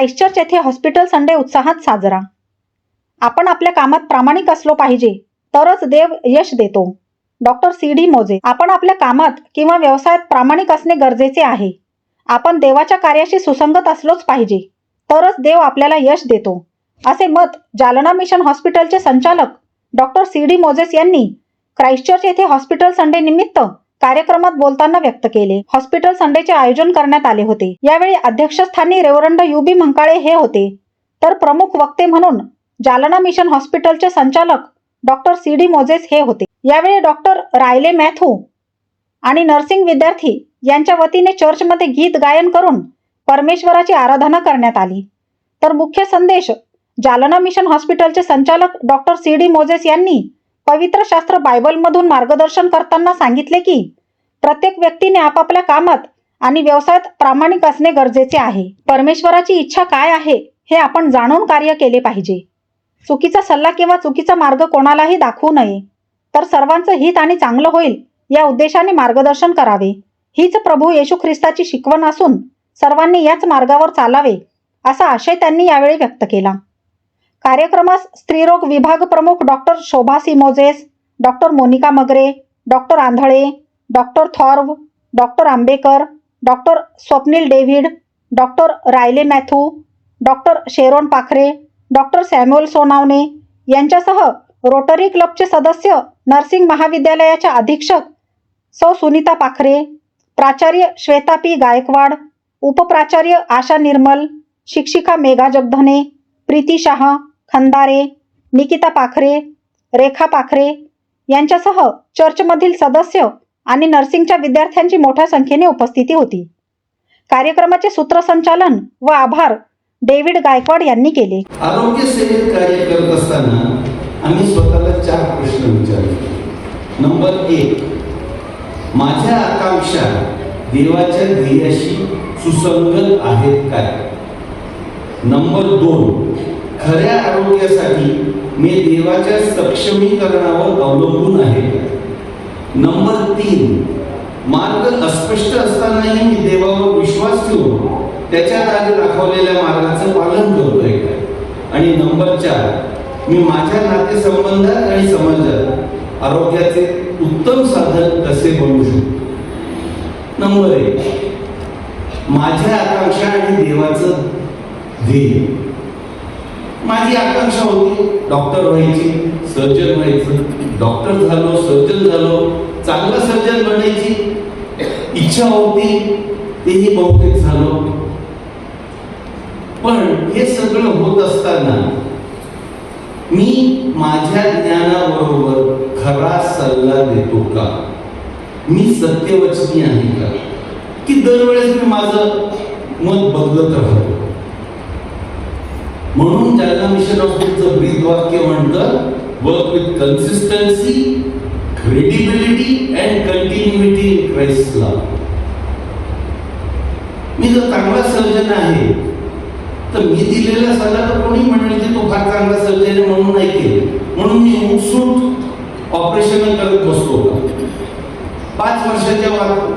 Christchurch येथे hospital Sunday उत्साहात साजरा. आपण आपल्या कामात प्रामाणिक असलो पाहिजे तरच देव यश देतो. डॉक्टर सी डी मोजे आपण आपल्या कामात किंवा व्यवसायात प्रामाणिक असणे गरजेचे आहे. आपण देवाच्या कार्याशी सुसंगत असलोच पाहिजे तरच देव आपल्याला यश देतो. असे मत जालना मिशन हॉस्पिटलचे संचालक डॉक्टर सी डी मोजेस यांनी क्राइस्टचर्च येथे हॉस्पिटल संडे निमित्त कार्यक्रमात बोलताना व्यक्त केले. हॉस्पिटल संडेचे आयोजन करण्यात आले होते. यावेळी अध्यक्षस्थानी रेवरंड युबी मंकाळे हे होते. तर प्रमुख वक्ते म्हणून जालना मिशन हॉस्पिटलचे संचालक डॉक्टर सी डी मोजेस हे होते. यावेळी डॉक्टर रायले मॅथू आणि नर्सिंग विद्यार्थी यांच्या वतीने चर्चमध्ये गीत गायन करून परमेश्वराची आराधना करण्यात आली. तर मुख्य संदेश जालना मिशन हॉस्पिटलचे संचालक डॉक्टर सी डी मोजेस यांनी पवित्र शास्त्र बायबलमधून मार्गदर्शन करताना सांगितले की प्रत्येक व्यक्तीने आपापल्या कामात आणि व्यवसायात प्रामाणिक असणे गरजेचे आहे. परमेश्वराची इच्छा काय आहे हे आपण जाणून कार्य केले पाहिजे. चुकीचा सल्ला किंवा चुकीचा मार्ग कोणालाही दाखवू नये. तर सर्वांचं हित आणि चांगलं होईल या उद्देशाने मार्गदर्शन करावे. हीच प्रभू येशू ख्रिस्ताची शिकवण असून सर्वांनी याच मार्गावर चालावे असा आशय त्यांनी यावेळी व्यक्त केला. कार्यक्रमास स्त्रीरोग विभाग प्रमुख doctor Shobha Simojes doctor Monika Magare doctor Andhale doctor Thorve doctor Ambekar doctor Swapnil David doctor Riley Mathew doctor Sharon Pakhare doctor Samuel Sonawane यांच्यासह रोटरी क्लबचे सदस्य नर्सिंग महाविद्यालयाच्या अधीक्षक सौ सुनीता पाखरे प्राचार्य श्वेता पी गायकवाड उपप्राचार्य आशा निर्मल शिक्षिका मेघा जगधने प्रीती शहा खंदारे निकिता पाखरे रेखा पाखरे यांच्यासह चर्चमधील सदस्य आणि नर्सिंगच्या विद्यार्थ्यांची मोठ्या संख्येने उपस्थिती होती. कार्यक्रमाचे सूत्रसंचालन व आभार डेव्हिड गायकवाड यांनी केले. आरोग्य सेवेत कार्य करत असताना आम्ही स्वतःला चार प्रश्न विचारले. नंबर एक माझ्या आकांक्षा देवाच्या ध्येयाशी सुसंगत आहेत काय? नंबर दोन खऱ्या आरोग्यासाठी मी देवाच्या सक्षमीकरणावर अवलंबून आहे. नंबर तीन मार्ग अस्पष्ट असतानाही मी देवावर विश्वास ठेवून त्याच्या आधी दाखवलेल्या मार्गाचं पालन करतोय. आणि नंबर चार मी माझ्या नातेसंबंधात आणि समाजात आरोग्याचे उत्तम साधन कसे बनवू शकतो? नंबर एक माझ्या आकांक्षा आणि देवाचं ध्येय. माझी आकांक्षा होती. डॉक्टर व्हायची सर्जन व्हायचं. डॉक्टर झालो सर्जन झालो. चांगलं सर्जन बनायची इच्छा होती. तेही बहुतेक झालो. पण हे सगळं होत असताना मी माझ्या ज्ञानाबरोबर खरा सल्ला देतो का? मी सत्यवचनी आहे का? की दरवेळेस मी माझं मत बदलत राहतो. म्हणून त्यांना मिशन हॉस्पिटलचं ब्रीद वाक्य म्हणतं work with consistency credibility and continuity in मी जर चांगला सर्जन आहे तर मी दिलेला सल्ला तर कोणी म्हणले की तो फार चांगला सर्जन आहे म्हणून नाही केलं. म्हणून मी उत्सुक ऑपरेशन करत बसतो. पाच वर्षाच्या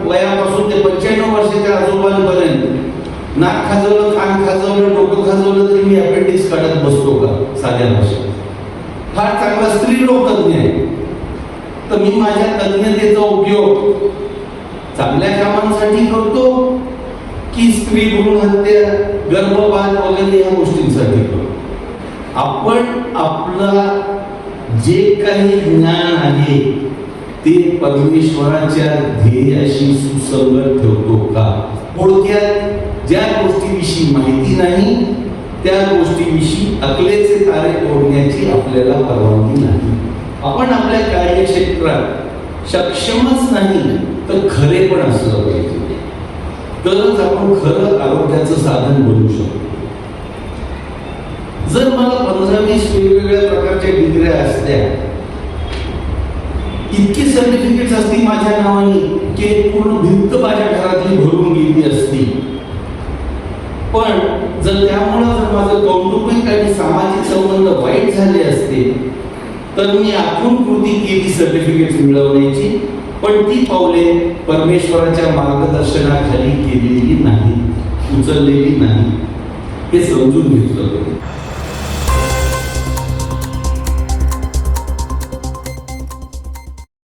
वयापासून ते पंच्याण्णव वर्षाच्या आजोबांपर्यंत नाक खाजवलं कान खाजवलं डोकं खाजवलं तरी मी अपेंडिक्स काढत बसतो का? साध्या भाषेत. फार चांगला स्त्री लोक तज्ञ आहे. तर मी माझ्या तज्ञतेचा उपयोग चांगल्या कामांसाठी करतो की स्त्री भ्रूण हत्या गर्भपात वगैरे या गोष्टींसाठी करतो. आपण आपला जे काही ज्ञान आहे ते परमेश्वराच्या ध्येयाशी सुसंगत ठेवतो का? थोडक्यात ज्या गोष्टीविषयी माहिती नाही त्या गोष्टीविषयी अकलेचे तारे तोडण्याची आपल्याला परवानगी नाही. आपण आपल्या कार्यक्षेत्रात सक्षमच नाही तर खरे पण असलं पाहिजे. तरच आपण खरं आरोग्याचं साधन बनू शकतो. जर मला पंधरा वीस वेगवेगळ्या प्रकारच्या डिग्र्या असल्या इतकी सर्टिफिकेट असतील माझ्या नावाने की पूर्ण भिंत माझ्या घरातली भरून गेली असती पण जर त्यामुळं जर माझं कौटुंबिक आणि सामाजिक झाले असते. तर मी आतून कृती केली सर्टिफिकेट मिळवण्याची पण ती पावले परमेश्वराच्या मार्गदर्शनाखाली केलेली नाही उचललेली नाही. हे समजून घेतलं. पाहिजे